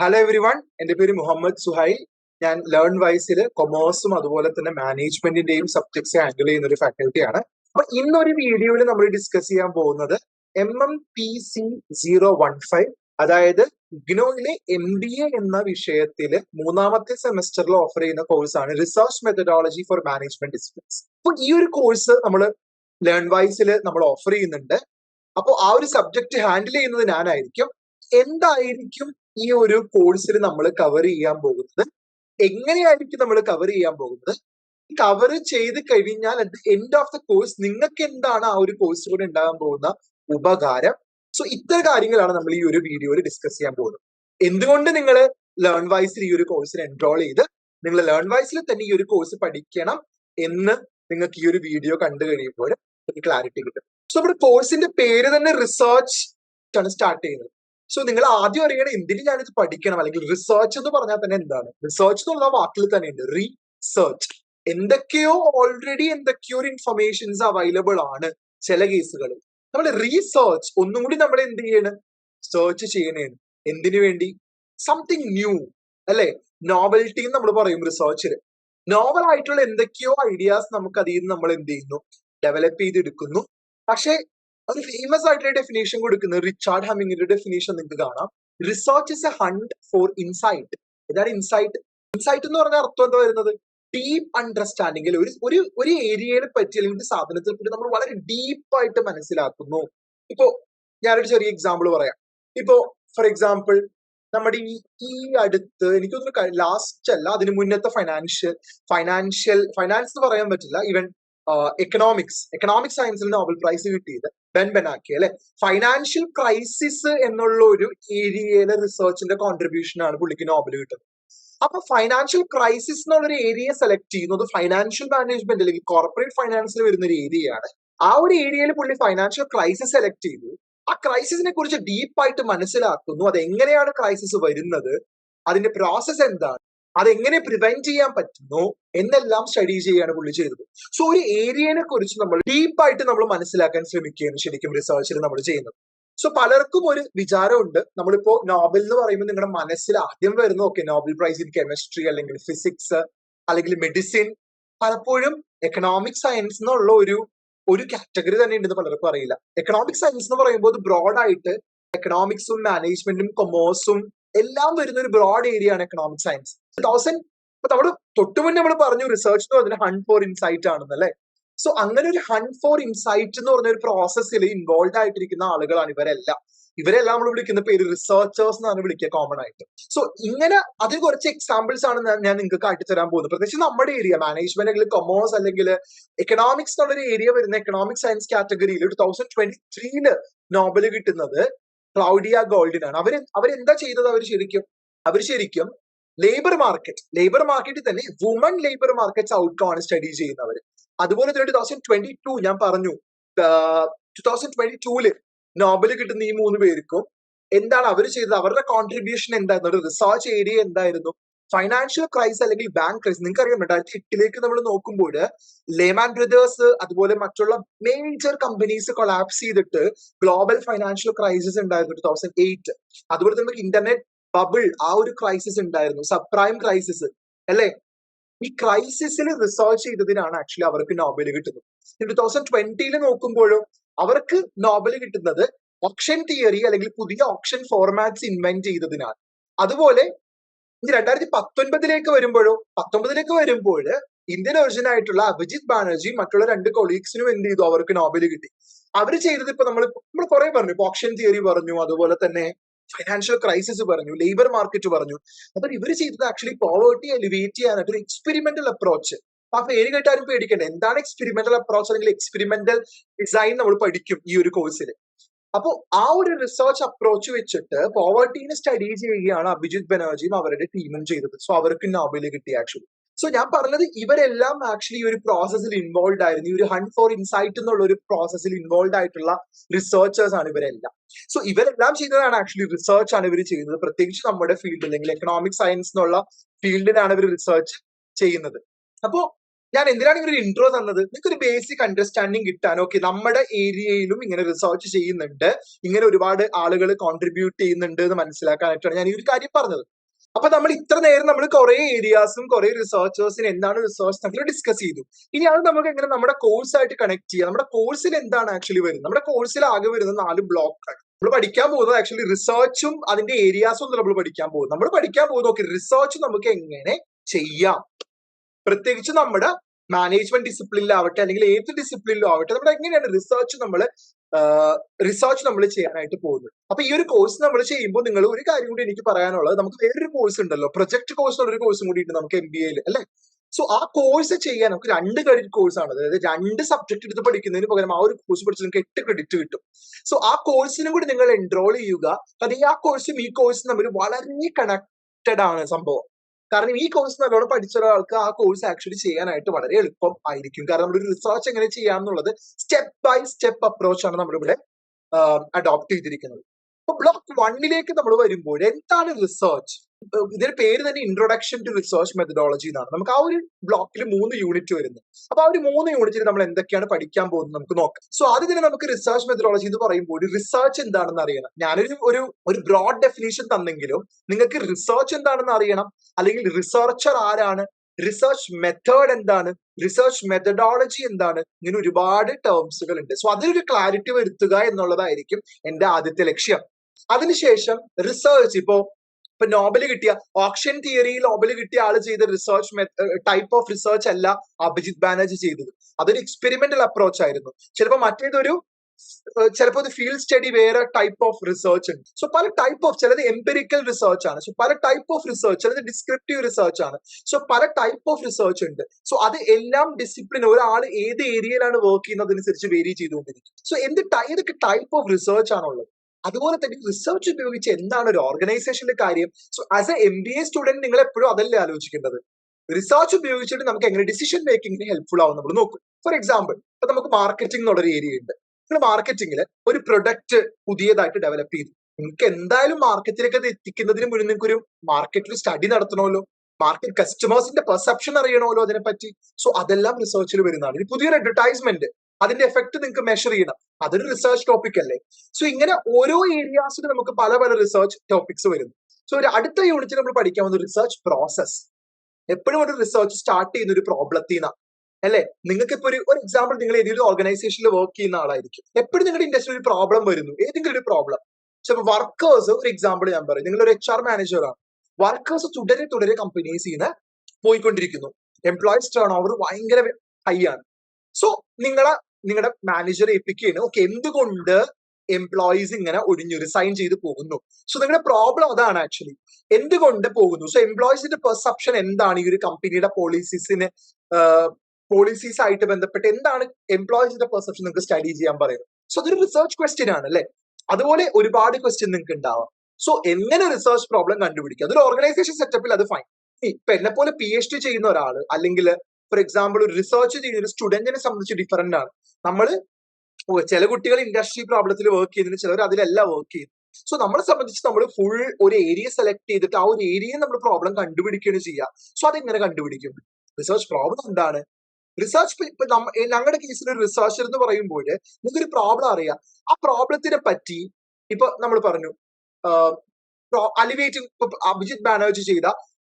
Hello every one എന്റെ പേര് മുഹമ്മദ് സുഹൈൽ. ഞാൻ ലേൺ വൈസിൽ കൊമേഴ്സും അതുപോലെ തന്നെ മാനേജ്മെന്റിന്റെയും സബ്ജക്ട്സ് ഹാൻഡിൽ ചെയ്യുന്ന ഒരു ഫാക്കൽറ്റിയാണ് അപ്പൊ ഇന്നൊരു വീഡിയോയിൽ നമ്മൾ ഡിസ്കസ് ചെയ്യാൻ പോകുന്നത് M M P C zero one five അതായത് ഇഗ്നോയിലെ എം ബി എ എന്ന വിഷയത്തിൽ മൂന്നാമത്തെ സെമസ്റ്ററിൽ ഓഫർ ചെയ്യുന്ന കോഴ്സാണ് research methodology for management disciplines അപ്പൊ ഈ ഒരു കോഴ്സ് നമ്മൾ ലേൺ വൈസിൽ നമ്മൾ ഓഫർ ചെയ്യുന്നുണ്ട്. അപ്പോൾ ആ ഒരു സബ്ജക്റ്റ് ഹാൻഡിൽ ചെയ്യുന്നത് ഞാനായിരിക്കും. എന്തായിരിക്കും ഈ ഒരു കോഴ്സിൽ നമ്മൾ കവർ ചെയ്യാൻ പോകുന്നത്? എങ്ങനെയായിരിക്കും നമ്മൾ കവർ ചെയ്യാൻ പോകുന്നത്? കവർ ചെയ്ത് കഴിഞ്ഞാൽ at end of the course നിങ്ങൾക്ക് എന്താണ് ആ ഒരു കോഴ്സ് കോഴ്സിലൂടെ ഉണ്ടാകാൻ പോകുന്ന ഉപകാരം? സോ ഇത്തരം കാര്യങ്ങളാണ് നമ്മൾ ഈ ഒരു വീഡിയോയിൽ ഡിസ്കസ് ചെയ്യാൻ പോകുന്നത്. എന്തുകൊണ്ട് നിങ്ങൾ ലേൺ വൈസിൽ ഈ ഒരു കോഴ്സിൽ എൻറോൾ ചെയ്ത് നിങ്ങൾ ലേൺ വൈസിൽ തന്നെ ഈ ഒരു കോഴ്സ് പഠിക്കണം എന്ന് നിങ്ങൾക്ക് ഈ ഒരു വീഡിയോ കണ്ടു കഴിയുമ്പോൾ ക്ലാരിറ്റി കിട്ടും. സോ നമ്മുടെ കോഴ്സിന്റെ പേര് തന്നെ റിസർച്ച് ആണ് സ്റ്റാർട്ട് ചെയ്യുന്നത്. സോ നിങ്ങൾ ആദ്യം അറിയണം എന്തിന് ഞാനിത് പഠിക്കണം? അല്ലെങ്കിൽ റിസർച്ച് എന്ന് പറഞ്ഞാൽ തന്നെ എന്താണ്? റിസർച്ച് എന്നുള്ള വാക്കിൽ തന്നെ ഉണ്ട്. റീസെർച്ച് എന്തൊക്കെയോ ഓൾറെഡി എന്തൊക്കെയോ ഒരു ഇൻഫർമേഷൻസ് അവൈലബിൾ ആണ് ചില കേസുകളിൽ നമ്മൾ റീസെർച്ച് ഒന്നും കൂടി നമ്മൾ എന്ത് ചെയ്യണം? സെർച്ച് ചെയ്യണേണ് എന്തിനു വേണ്ടി? സംതിങ് ന്യൂ അല്ലെ? നോവൽറ്റി നമ്മൾ പറയും റിസർച്ചിൽ നോവൽ ആയിട്ടുള്ള എന്തൊക്കെയോ ഐഡിയാസ് നമുക്ക് അതിൽ നിന്ന് നമ്മൾ എന്ത് ചെയ്യുന്നു? ഡെവലപ്പ് ചെയ്തെടുക്കുന്നു. പക്ഷേ ഒരു ഫേമസ് ആയിട്ടുള്ള ഡെഫിനേഷൻ കൊടുക്കുന്നത് റിച്ചാർഡ് ഹമ്മിങ്ങിന്റെ ഡെഫിനേഷൻ നിങ്ങൾക്ക് കാണാം. Research is a hunt for insight ഏതാണ് ഇൻസൈറ്റ് ഇൻസൈറ്റ് എന്ന് പറഞ്ഞ അർത്ഥം എന്താ വരുന്നത്? ഡീപ്പ് അണ്ടർസ്റ്റാൻഡിംഗ് ഒരു ഒരു ഒരു ഏരിയയെ പറ്റി അല്ലെങ്കിൽ ഒരു സാധനത്തെ പറ്റി നമ്മൾ വളരെ ഡീപ്പായിട്ട് മനസ്സിലാക്കുന്നു. ഇപ്പോ ഞാനൊരു ചെറിയ എക്സാമ്പിൾ പറയാം. ഇപ്പോ ഫോർ എക്സാമ്പിൾ നമ്മുടെ ഈ ഈ അടുത്ത് എനിക്ക് തോന്നുന്നു ലാസ്റ്റ് അല്ല അതിന് മുന്നത്തെ ഫൈനാൻഷ്യൽ ഫൈനാൻഷ്യൽ ഫൈനാൻസ് പറയാൻ പറ്റില്ല. ഈവൻ എക്കണോമിക്സ് എക്കണോമിക് സയൻസിൽ നോബൽ പ്രൈസ് കിട്ടിയത് ബെൻ ബെനാക്കി അല്ലെ? ഫൈനാൻഷ്യൽ ക്രൈസിസ് എന്നുള്ള ഒരു ഏരിയയിലെ റിസർച്ചിന്റെ കോൺട്രിബ്യൂഷൻ ആണ് പുള്ളിക്ക് നോബൽ കിട്ടുന്നത്. അപ്പൊ ഫൈനാൻഷ്യൽ ക്രൈസിസ് എന്നുള്ള ഒരു ഏരിയ സെലക്ട് ചെയ്യുന്നത് ഫൈനാൻഷ്യൽ മാനേജ്മെന്റ് അല്ലെങ്കിൽ കോർപ്പറേറ്റ് ഫൈനാൻസിൽ വരുന്ന ഒരു ഏരിയയാണ് ആ ഒരു ഏരിയയിൽ പുള്ളി ഫൈനാൻഷ്യൽ ക്രൈസിസ് സെലക്ട് ചെയ്തു. ആ ക്രൈസിസിനെ കുറിച്ച് ഡീപ്പായിട്ട് മനസ്സിലാക്കുന്നു. അത് എങ്ങനെയാണ് ക്രൈസിസ് വരുന്നത്? അതിന്റെ പ്രോസസ് എന്താണ്? അതെങ്ങനെ പ്രിവെന്റ് ചെയ്യാൻ പറ്റുന്നു എന്നെല്ലാം സ്റ്റഡി ചെയ്യാണ് പുള്ളി ചെയ്തത്. സോ ഒരു ഏരിയനെ കുറിച്ച് നമ്മൾ ഡീപ്പായിട്ട് നമ്മൾ മനസ്സിലാക്കാൻ ശ്രമിക്കുകയാണ് ശരിക്കും റിസർച്ചിൽ നമ്മൾ ചെയ്യുന്നത്. സോ പലർക്കും ഒരു വിചാരമുണ്ട്. നമ്മളിപ്പോ നോബൽ എന്ന് പറയുമ്പോൾ നിങ്ങളുടെ മനസ്സിൽ ആദ്യം വരുന്ന okay Nobel prize in chemistry അല്ലെങ്കിൽ ഫിസിക്സ് അല്ലെങ്കിൽ മെഡിസിൻ പലപ്പോഴും എക്കണോമിക് സയൻസ് എന്നുള്ള ഒരു ഒരു കാറ്റഗറി തന്നെ ഉണ്ടെന്ന് പലർക്കും അറിയില്ല. എക്കണോമിക് സയൻസ് എന്ന് പറയുമ്പോൾ അത് ബ്രോഡായിട്ട് എക്കണോമിക്സും മാനേജ്മെന്റും കൊമേഴ്സും എല്ലാം വരുന്ന ഒരു ബ്രോഡ് ഏരിയ ആണ് എക്കണോമിക് സയൻസ് തൗസൻഡ് ഇപ്പൊ നമ്മൾ തൊട്ടുമുന്നേ നമ്മൾ പറഞ്ഞു റിസർച്ച് എന്ന് പറഞ്ഞാൽ ഹൺ ഫോർ ഇൻസൈറ്റ് ആണെന്നല്ലേ സോ അങ്ങനെ ഒരു ഹൺ ഫോർ ഇൻസൈറ്റ് എന്ന് പറഞ്ഞ ഒരു പ്രോസസ്സിൽ ഇൻവോൾവ് ആയിട്ടിരിക്കുന്ന ആളുകളാണ് ഇവരെല്ലാം. ഇവരെല്ലാം നമ്മൾ വിളിക്കുന്ന പേര് റിസർച്ചേഴ്സ് എന്നാണ് വിളിക്കുക കോമൺ ആയിട്ട്. സോ ഇങ്ങനെ അതിന് കുറച്ച് എക്സാമ്പിൾസ് ആണ് ഞാൻ നിങ്ങൾക്ക് കാട്ടിത്തരാൻ പോകുന്നത്. പ്രത്യേകിച്ച് നമ്മുടെ ഏരിയ മാനേജ്മെന്റ് അല്ലെങ്കിൽ കൊമേഴ്സ് അല്ലെങ്കിൽ എക്കണോമിക്സ് എന്നുള്ള ഒരു ഏരിയ വരുന്ന എക്കണോമിക് സയൻസ് കാറ്റഗറിയിൽ ടു തൗസൻഡ് ട്വന്റി ത്രീയിൽ നോബൽ കിട്ടുന്നത് ക്ലൗഡിയ ഗോൾഡിനാണ് അവർ അവരെന്താ ചെയ്തത് അവർ ശരിക്കും? അവർ ശരിക്കും ലേബർ മാർക്കറ്റ് ലേബർ മാർക്കറ്റിൽ തന്നെ വുമൺ ലേബർ മാർക്കറ്റ്സ് ഔട്ട്കം ആണ് സ്റ്റഡി ചെയ്യുന്നവർ അതുപോലെ തന്നെ ടു തൗസൻഡ് ട്വന്റി ടു ഞാൻ പറഞ്ഞു. ടു തൗസൻഡ് ട്വന്റി ടൂൽ നോബൽ കിട്ടുന്ന ഈ മൂന്ന് പേർക്കും എന്താണ് അവർ ചെയ്തത്? അവരുടെ കോൺട്രിബ്യൂഷൻ എന്തായിരുന്നു? ഒരു റിസർച്ച് ഏരിയ എന്തായിരുന്നു? ഫൈനാൻഷ്യൽ ക്രൈസ് അല്ലെങ്കിൽ ബാങ്ക് ക്രൈസ് നിങ്ങൾക്ക് അറിയാം രണ്ടായിരത്തി എട്ടിലേക്ക് നമ്മൾ നോക്കുമ്പോൾ ലേമാൻ ബ്രദേഴ്സ് അതുപോലെ മറ്റുള്ള മേജർ കമ്പനീസ് കൊളാപ്സ് ചെയ്തിട്ട് ഗ്ലോബൽ ഫൈനാൻഷ്യൽ ക്രൈസിസ് ഉണ്ടായിരുന്നു ടു തൗസൻഡ് എയ്റ്റ് അതുപോലെ നമുക്ക് ഇന്റർനെറ്റ് ബബിൾ ആ ഒരു ക്രൈസിസ് ഉണ്ടായിരുന്നു. സബ് പ്രൈം ക്രൈസിസ് അല്ലേ? ഈ ക്രൈസിസിൽ റിസോൾവ് ചെയ്തതിനാണ് ആക്ച്വലി അവർക്ക് നോബൽ കിട്ടുന്നത്. ടു തൗസൻഡ് ട്വന്റിയിൽ നോക്കുമ്പോഴും അവർക്ക് നോബൽ കിട്ടുന്നത് ഓപ്ഷൻ തിയറി അല്ലെങ്കിൽ പുതിയ ഓപ്ഷൻ ഫോർമാറ്റ്സ് ഇൻവെന്റ് ചെയ്തതിനാണ്. അതുപോലെ രണ്ടായിരത്തി പത്തൊൻപതിലേക്ക് വരുമ്പോഴോ പത്തൊമ്പതിലേക്ക് വരുമ്പോൾ ഇന്ത്യൻ ഒറിജിൻ ആയിട്ടുള്ള അഭിജിത് ബാനർജി മറ്റുള്ള രണ്ട് കൊളീഗ്സിനും എന്ത് ചെയ്തു? അവർക്ക് നോബൽ കിട്ടി. അവർ ചെയ്തത് ഇപ്പൊ നമ്മൾ നമ്മൾ കുറെ പറഞ്ഞു. ഇപ്പൊ ഓപ്ഷൻ തിയറി പറഞ്ഞു. അതുപോലെ തന്നെ ഫൈനാൻഷ്യൽ ക്രൈസിസ് പറഞ്ഞു ലേബർ മാർക്കറ്റ് പറഞ്ഞു. അപ്പൊ ഇവർ ചെയ്തത് ആക്ച്വലി പോവേർട്ടി എലിവേറ്റ് ചെയ്യാനായിട്ട് ഒരു എക്സ്പെരിമെന്റൽ അപ്രോച്ച് ആ പേര് കേട്ടാരും പേടിക്കണ്ട. എന്താണ് എക്സ്പെരിമെന്റൽ അപ്രോച്ച് അല്ലെങ്കിൽ എക്സ്പെരിമെന്റൽ ഡിസൈൻ നമ്മൾ പഠിക്കും ഈ ഒരു കോഴ്സിൽ അപ്പോൾ ആ ഒരു റിസർച്ച് അപ്രോച്ച് വെച്ചിട്ട് പോവേർട്ടീനെ സ്റ്റഡി ചെയ്യുകയാണ് അഭിജിത് ബനർജിയും അവരുടെ ടീമും ചെയ്തത്. സോ അവർക്ക് നോബൽ കിട്ടി ആക്ച്വലി സോ ഞാൻ പറഞ്ഞത് ഇവരെല്ലാം ആക്ച്വലി ഒരു പ്രോസസ്സിൽ ഇൻവോൾവ് ആയിരുന്നു. ഈ ഒരു ഹണ്ട് ഫോർ ഇൻസൈറ്റ് എന്നുള്ള ഒരു പ്രോസസ്സിൽ ഇൻവോൾവ് ആയിട്ടുള്ള റിസർച്ചേഴ്സ് ആണ് ഇവരെല്ലാം. സോ ഇവരെല്ലാം ചെയ്തതാണ് ആക്ച്വലി റിസർച്ച് ആണ് ഇവർ ചെയ്യുന്നത്. പ്രത്യേകിച്ച് നമ്മുടെ ഫീൽഡ് അല്ലെങ്കിൽ എക്കണോമിക് സയൻസ് എന്നുള്ള ഫീൽഡിലാണ് ഇവർ റിസർച്ച് ചെയ്യുന്നത്. അപ്പോ ഞാൻ എന്തിനാണ് ഇവർ ഇൻട്രോ തന്നത്? നിങ്ങൾക്ക് ഒരു ബേസിക് അണ്ടർസ്റ്റാൻഡിങ് കിട്ടാൻ. ഓക്കെ നമ്മുടെ ഏരിയയിലും ഇങ്ങനെ റിസർച്ച് ചെയ്യുന്നുണ്ട്. ഇങ്ങനെ ഒരുപാട് ആളുകൾ കോൺട്രിബ്യൂട്ട് ചെയ്യുന്നുണ്ട് എന്ന് മനസ്സിലാക്കാനായിട്ടാണ് ഞാൻ ഈ ഒരു കാര്യം പറഞ്ഞത്. അപ്പൊ നമ്മൾ ഇത്ര നേരം നമ്മൾ കുറെ ഏരിയാസും കുറെ റിസർച്ചേഴ്സിന് എന്താണ് റിസർച്ച് നമ്മൾ ഡിസ്കസ് ചെയ്തു. ഇനി അത് നമുക്ക് എങ്ങനെ നമ്മുടെ കോഴ്സ് ആയിട്ട് കണക്ട് ചെയ്യാം. നമ്മുടെ കോഴ്സിൽ എന്താണ് ആക്ച്വലി വരുന്നത്? നമ്മുടെ കോഴ്സിൽ ആകെ വരുന്ന നാല് ബ്ലോക്ക് ആണ്. നമ്മൾ പഠിക്കാൻ പോകുന്നത് ആക്ച്വലി റിസർച്ചും അതിന്റെ ഏരിയാസും ഒന്നും നമ്മൾ പഠിക്കാൻ പോകും നമ്മൾ പഠിക്കാൻ പോകുന്നത് ഓക്കെ റിസർച്ച് നമുക്ക് എങ്ങനെ ചെയ്യാം? പ്രത്യേകിച്ച് നമ്മുടെ മാനേജ്മെന്റ് ഡിസിപ്ലിനിലാവട്ടെ അല്ലെങ്കിൽ ഏത് ഡിസിപ്ലിനിലും ആവട്ടെ നമ്മൾ എങ്ങനെയാണ് റിസർച്ച് നമ്മൾ റിസർച്ച് നമ്മൾ ചെയ്യാനായിട്ട് പോകുന്നത് അപ്പൊ ഈ ഒരു കോഴ്സ് നമ്മൾ ചെയ്യുമ്പോൾ നിങ്ങൾ ഒരു കാര്യം കൂടി എനിക്ക് പറയാനുള്ളത്. നമുക്ക് വേറൊരു കോഴ്സ് ഉണ്ടല്ലോ. പ്രൊജക്ട് കോഴ്സ് ഒരു കോഴ്സും കൂടി ഉണ്ട് നമുക്ക് എം ബി എയിൽ അല്ലെ? സോ ആ കോഴ്സ് ചെയ്യാൻ നമുക്ക് രണ്ട് ക്രെഡിറ്റ് കോഴ്സ് ആണ്. അതായത് രണ്ട് സബ്ജക്ട് എടുത്ത് പഠിക്കുന്നതിന് പകരം ആ ഒരു കോഴ്സ് പഠിച്ച് നിങ്ങൾക്ക് എട്ട് ക്രെഡിറ്റ് കിട്ടും. സോ ആ കോഴ്സിനും കൂടി നിങ്ങൾ എൻറോൾ ചെയ്യുക. കാരണം ആ കോഴ്സും ഈ കോഴ്സും തമ്മിൽ വളരെ കണക്റ്റഡ് ആണ് സംഭവം. കാരണം ഈ കോഴ്സ് നല്ലോണം പഠിച്ച ഒരാൾക്ക് ആ കോഴ്സ് ആക്ച്വലി ചെയ്യാനായിട്ട് വളരെ എളുപ്പം ആയിരിക്കും. കാരണം നമ്മളൊരു റിസർച്ച് എങ്ങനെ ചെയ്യാന്നുള്ളത് സ്റ്റെപ്പ് ബൈ സ്റ്റെപ്പ് അപ്രോച്ച് ആണ് നമ്മളിവിടെ അഡോപ്റ്റ് ചെയ്തിരിക്കുന്നത്. അപ്പൊ ബ്ലോക്ക് വണ്ണിലേക്ക് നമ്മൾ വരുമ്പോൾ എന്താണ് റിസർച്ച് ഇതിന്റെ പേര് തന്നെ ഇൻട്രൊഡക്ഷൻ ടു റിസർച്ച് മെത്തഡോളജി എന്നാണ്. നമുക്ക് ആ ഒരു ബ്ലോക്കിൽ മൂന്ന് യൂണിറ്റ് വരുന്നു. അപ്പൊ ആ ഒരു മൂന്ന് യൂണിറ്റിൽ നമ്മൾ എന്തൊക്കെയാണ് പഠിക്കാൻ പോകുന്നത് നമുക്ക് നോക്കാം. സോ ആദ്യം തന്നെ നമുക്ക് റിസർച്ച് മെത്തഡോളജി എന്ന് പറയുമ്പോൾ റിസർച്ച് എന്താണെന്ന് അറിയണം. ഞാനൊരു ഒരു ഒരു ബ്രോഡ് ഡെഫിനേഷൻ തന്നെങ്കിലും നിങ്ങൾക്ക് റിസർച്ച് എന്താണെന്ന് അറിയണം. അല്ലെങ്കിൽ റിസർച്ചർ ആരാണ്? റിസർച്ച് മെത്തേഡ് എന്താണ്? റിസർച്ച് മെത്തഡോളജി എന്താണ്? ഇങ്ങനെ ഒരുപാട് ടേംസുകൾ ഉണ്ട്. സോ അതിലൊരു ക്ലാരിറ്റി വരുത്തുക എന്നുള്ളതായിരിക്കും എന്റെ ആദ്യത്തെ ലക്ഷ്യം. അതിനുശേഷം റിസർച്ച് ഇപ്പോ ഇപ്പൊ നോബൽ കിട്ടിയ ഓപ്ഷൻ തിയറി നോബൽ കിട്ടിയ ആൾ ചെയ്ത റിസർച്ച് ടൈപ്പ് ഓഫ് റിസർച്ച് അല്ല അഭിജിത് ബാനർജി ചെയ്തത്. അതൊരു എക്സ്പെരിമെന്റൽ അപ്രോച്ച് ആയിരുന്നു. ചിലപ്പോൾ മറ്റേതൊരു ചിലപ്പോൾ ഒരു ഫീൽഡ് സ്റ്റഡി വേറെ ടൈപ്പ് ഓഫ് റിസർച്ച് ഉണ്ട്. സോ പല ടൈപ്പ് ഓഫ് ചിലത് എംപെരിക്കൽ റിസർച്ച് ആണ്. സോ പല ടൈപ്പ് ഓഫ് റിസർച്ച് ചിലത് ഡിസ്ക്രിപ്റ്റീവ് റിസർച്ച് ആണ്. സോ പല ടൈപ്പ് ഓഫ് റിസർച്ച് ഉണ്ട്. സോ അത് എല്ലാം ഡിസിപ്ലിൻ ഒരാൾ ഏത് ഏരിയയിലാണ് വർക്ക് ചെയ്യുന്നതനുസരിച്ച് വേരി ചെയ്തുകൊണ്ടിരിക്കും. സോ എന്ത് ഏതൊക്കെ ടൈപ്പ് ഓഫ് റിസർച്ച് ആണുള്ളത്? അതുപോലെ തന്നെ റിസർച്ച് ഉപയോഗിച്ച് എന്താണ് ഒരു ഓർഗനൈസേഷന്റെ കാര്യം? So as a M B A student നിങ്ങൾ എപ്പോഴും അതല്ലേ ആലോചിക്കേണ്ടത്? റിസർച്ച് ഉപയോഗിച്ചിട്ട് നമുക്ക് എങ്ങനെ ഡിസിഷൻ മേക്കിങ്ങിന് ഹെൽപ്ഫുൾ ആവും നമ്മൾ നോക്കും. ഫോർ എക്സാമ്പിൾ ഇപ്പൊ നമുക്ക് മാർക്കറ്റിംഗ് എന്നുള്ളൊരു ഏരിയ ഉണ്ട്. നിങ്ങൾ മാർക്കറ്റിംഗിൽ ഒരു പ്രൊഡക്റ്റ് പുതിയതായിട്ട് ഡെവലപ്പ് ചെയ്തു. നിങ്ങൾക്ക് എന്തായാലും മാർക്കറ്റിലേക്ക് അത് എത്തിക്കുന്നതിന് മുന്നേ നിങ്ങൾക്ക് ഒരു മാർക്കറ്റിൽ സ്റ്റഡി നടത്തണമല്ലോ. മാർക്കറ്റ് കസ്റ്റമേഴ്സിന്റെ പെർസെപ്ഷൻ അറിയണമല്ലോ അതിനെപ്പറ്റി. സോ അതെല്ലാം റിസർച്ചിൽ വരുന്നതാണ്. ഇനി പുതിയൊരു അഡ്വർടൈസ്മെന്റ് അതിന്റെ എഫക്ട് നിങ്ങൾക്ക് മെഷർ ചെയ്യണം. അതൊരു റിസർച്ച് ടോപ്പിക് അല്ലേ? സോ ഇങ്ങനെ ഓരോ ഏരിയാസിലും നമുക്ക് പല പല റിസർച്ച് ടോപ്പിക്സ് വരുന്നു സോ ഒരു അടുത്ത യൂണിറ്റ് നമ്മൾ പഠിക്കാൻ പോകുന്ന റിസർച്ച് പ്രോസസ് എപ്പോഴും ഒരു റിസർച്ച് സ്റ്റാർട്ട് ചെയ്യുന്ന ഒരു പ്രോബ്ലത്തിൽ നിന്നാണ് അല്ലെ? നിങ്ങൾക്ക് ഇപ്പൊ ഒരു ഒരു എക്സാമ്പിൾ നിങ്ങൾ ഏതെങ്കിലും ഓർഗനൈസേഷനിൽ വർക്ക് ചെയ്യുന്ന ആളായിരിക്കും. എപ്പോഴും നിങ്ങളുടെ ഇൻഡസ്ട്രിയിൽ ഒരു പ്രോബ്ലം വരുന്നു. ഏതെങ്കിലും ഒരു പ്രോബ്ലം ചിലപ്പോൾ വർക്കേഴ്സ് ഒരു എക്സാമ്പിൾ ഞാൻ പറയും. നിങ്ങൾ ഒരു എച്ച് ആർ മാനേജറാണ് വർക്കേഴ്സ് തുടരെ തുടരെ കമ്പനീസ് നിന്ന് പോയിക്കൊണ്ടിരിക്കുന്നു. എംപ്ലോയീസ് ടേൺ ഓവർ ഭയങ്കര ഹൈ ആണ്. സോ നിങ്ങളെ നിങ്ങളുടെ മാനേജർ ഏൽപ്പിക്കുകയാണ് ഓക്കെ എന്തുകൊണ്ട് എംപ്ലോയീസ് ഇങ്ങനെ ഒഴിഞ്ഞു റിസൈൻ ചെയ്ത് പോകുന്നു? സോ നിങ്ങളുടെ പ്രോബ്ലം അതാണ് ആക്ച്വലി എന്തുകൊണ്ട് പോകുന്നു? സോ എംപ്ലോയീസിന്റെ പെർസെപ്ഷൻ എന്താണ്? ഈ ഒരു കമ്പനിയുടെ പോളിസീസിന് പോളിസീസ് ആയിട്ട് ബന്ധപ്പെട്ട് എന്താണ് എംപ്ലോയീസിന്റെ പെർസെപ്ഷൻ നിങ്ങൾക്ക് സ്റ്റഡി ചെയ്യാൻ പറയുന്നത്? സോ അതൊരു റിസർച്ച് ക്വസ്റ്റ്യൻ ആണ് അല്ലെ? അതുപോലെ ഒരുപാട് ക്വസ്റ്റ്യൻ നിങ്ങൾക്ക് ഉണ്ടാവാം. സോ എങ്ങനെ റിസർച്ച് പ്രോബ്ലം കണ്ടുപിടിക്കുക അതൊരു ഓർഗനൈസേഷൻ സെറ്റപ്പിൽ അത് ഫൈൻ ഇപ്പൊ എന്നെ പോലെ പി എച്ച് ഡി ചെയ്യുന്ന ഒരാൾ അല്ലെങ്കിൽ ഫോർ എക്സാമ്പിൾ ഒരു റിസർച്ച് ചെയ്യുന്ന ഒരു സ്റ്റുഡന്റിനെ സംബന്ധിച്ച് ഡിഫറെന്റ് ആണ്. നമ്മൾ ചില കുട്ടികൾ ഇൻഡസ്ട്രി പ്രോബ്ലത്തിൽ വർക്ക് ചെയ്യുന്നതിന് ചിലർ അതിലല്ല വർക്ക് ചെയ്യുന്നത്. സോ നമ്മളെ സംബന്ധിച്ച് നമ്മൾ ഫുൾ ഒരു ഏരിയ സെലക്ട് ചെയ്തിട്ട് ആ ഒരു ഏരിയയിൽ നമ്മൾ പ്രോബ്ലം കണ്ടുപിടിക്കുകയാണ് ചെയ്യുക. സോ അതെങ്ങനെ കണ്ടുപിടിക്കും? റിസർച്ച് പ്രോബ്ലം എന്താണ്? റിസർച്ച് ഞങ്ങളുടെ കേസിൽ ഒരു റിസർച്ചർ എന്ന് പറയുമ്പോൾ നിങ്ങൾക്കൊരു പ്രോബ്ലം അറിയാം. ആ പ്രോബ്ലത്തിനെ പറ്റി ഇപ്പൊ നമ്മൾ പറഞ്ഞു അലിവേറ്റിംഗ് ഇപ്പൊ അഭിജിത് ബാനർജി ചെയ്ത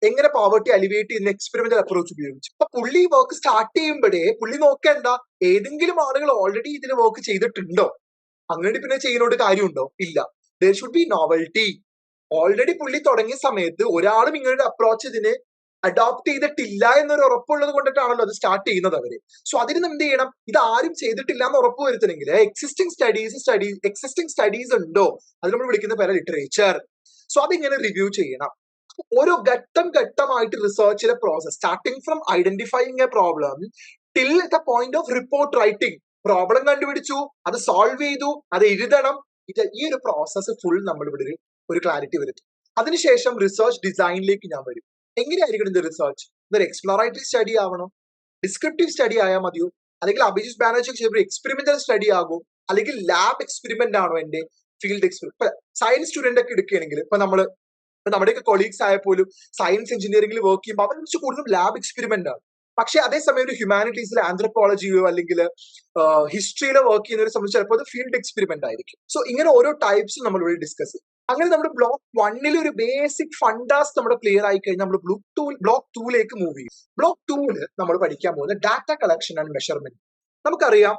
എങ്ങനെ പോവർട്ടി അലിവേറ്റ് ചെയ്യുന്ന എക്സ്പെരിമെന്റൽ അപ്രോച്ച് ഉപയോഗിച്ചു. അപ്പൊ പുള്ളി വർക്ക് സ്റ്റാർട്ട് ചെയ്യുമ്പോഴേ പുള്ളി നോക്കേണ്ട ഏതെങ്കിലും ആളുകൾ ഓൾറെഡി ഇതിന് വർക്ക് ചെയ്തിട്ടുണ്ടോ? അങ്ങനെ പിന്നെ ചെയ്യുന്നോണ്ട് കാര്യമുണ്ടോ? ഇല്ല. There should be novelty already പുള്ളി തുടങ്ങിയ സമയത്ത് ഒരാളും ഇങ്ങനൊരു അപ്രോച്ച് ഇതിന് അഡോപ്റ്റ് ചെയ്തിട്ടില്ല എന്നൊരു ഉറപ്പുള്ളത് കൊണ്ടിട്ടാണല്ലോ അത് സ്റ്റാർട്ട് ചെയ്യുന്നത് അവർ. സോ അതിന് എന്ത് ചെയ്യണം? ഇത് ആരും ചെയ്തിട്ടില്ല എന്ന് ഉറപ്പ് വരുത്തണമെങ്കിൽ existing studies studies existing studies ഉണ്ടോ? അത് നമ്മൾ വിളിക്കുന്ന പേര് ലിറ്ററേച്ചർ സോ അതിങ്ങനെ റിവ്യൂ ചെയ്യണം. ഓരോ ഘട്ടം ഘട്ടമായിട്ട് റിസർച്ചിലെ process starting from identifying a problem till the point of report writing problem കണ്ടുപിടിച്ചു അത് സോൾവ് ചെയ്തു അത് എഴുതണം. ഇത് ഈ ഒരു പ്രോസസ്സ് ഫുൾ നമ്മൾ ഇവിടെ ഒരു ക്ലാരിറ്റി വരുത്തും. അതിനുശേഷം റിസർച്ച് ഡിസൈനിലേക്ക് ഞാൻ വരും. എങ്ങനെയായിരിക്കണം ഇത് റിസർച്ച് ഇതൊരു എക്സ്പ്ലോറേറ്ററി സ്റ്റഡി ആവണോ. ഡിസ്ക്രിപ്റ്റീവ് സ്റ്റഡി ആയാൽ മതിയോ? അല്ലെങ്കിൽ അഭിജിത് ബാനർജി ചെയ്തൊരു എക്സ്പെരിമെന്റൽ സ്റ്റഡി ആകും. അല്ലെങ്കിൽ ലാബ് എക്സ്പെരിമെന്റ് ആണോ എന്റെ ഫീൽഡ് എക്സ്പെരിമെന്റ് സയൻസ് സ്റ്റുഡന്റ് ഒക്കെ എടുക്കുകയാണെങ്കിൽ ഇപ്പൊ നമ്മൾ നമ്മുടെയൊക്കെ കൊളീഗ്സ് ആയ പോലും സയൻസ് എഞ്ചിനീയറിംഗിൽ വർക്ക് ചെയ്യുമ്പോൾ അവരെ കുറച്ച് കൂടുതലും ലാബ് എക്സ്പെരിമെന്റ് ആണ്. പക്ഷെ അതേസമയം ഒരു ഹ്യൂമാനിറ്റീസിലെ ആന്ത്രപ്പോളജിയോ അല്ലെങ്കിൽ ഹിസ്റ്ററിയിലോ വർക്ക് ചെയ്യുന്നവരെ സംബന്ധിച്ച് ചിലപ്പോൾ അത് ഫീൽഡ് എക്സ്പെരിമെന്റ് ആയിരിക്കും. സോ ഇങ്ങനെ ഓരോ ടൈപ്സും നമ്മൾ ഇവിടെ ഡിസ്കസ് ചെയ്യും. അങ്ങനെ നമ്മുടെ ബ്ലോക്ക് വണ്ണിൽ ഒരു ബേസിക് ഫണ്ടാസ് നമ്മുടെ ക്ലിയർ ആയി കഴിഞ്ഞാൽ നമ്മൾ ബ്ലോക്ക് ടൂ ബ്ലോക്ക് ടൂലേക്ക് മൂവ് ചെയ്യും. ബ്ലോക്ക് ടൂൽ നമ്മൾ പഠിക്കാൻ പോകുന്നത് ഡാറ്റ കളക്ഷൻ ആൻഡ് മെഷർമെന്റ് നമുക്കറിയാം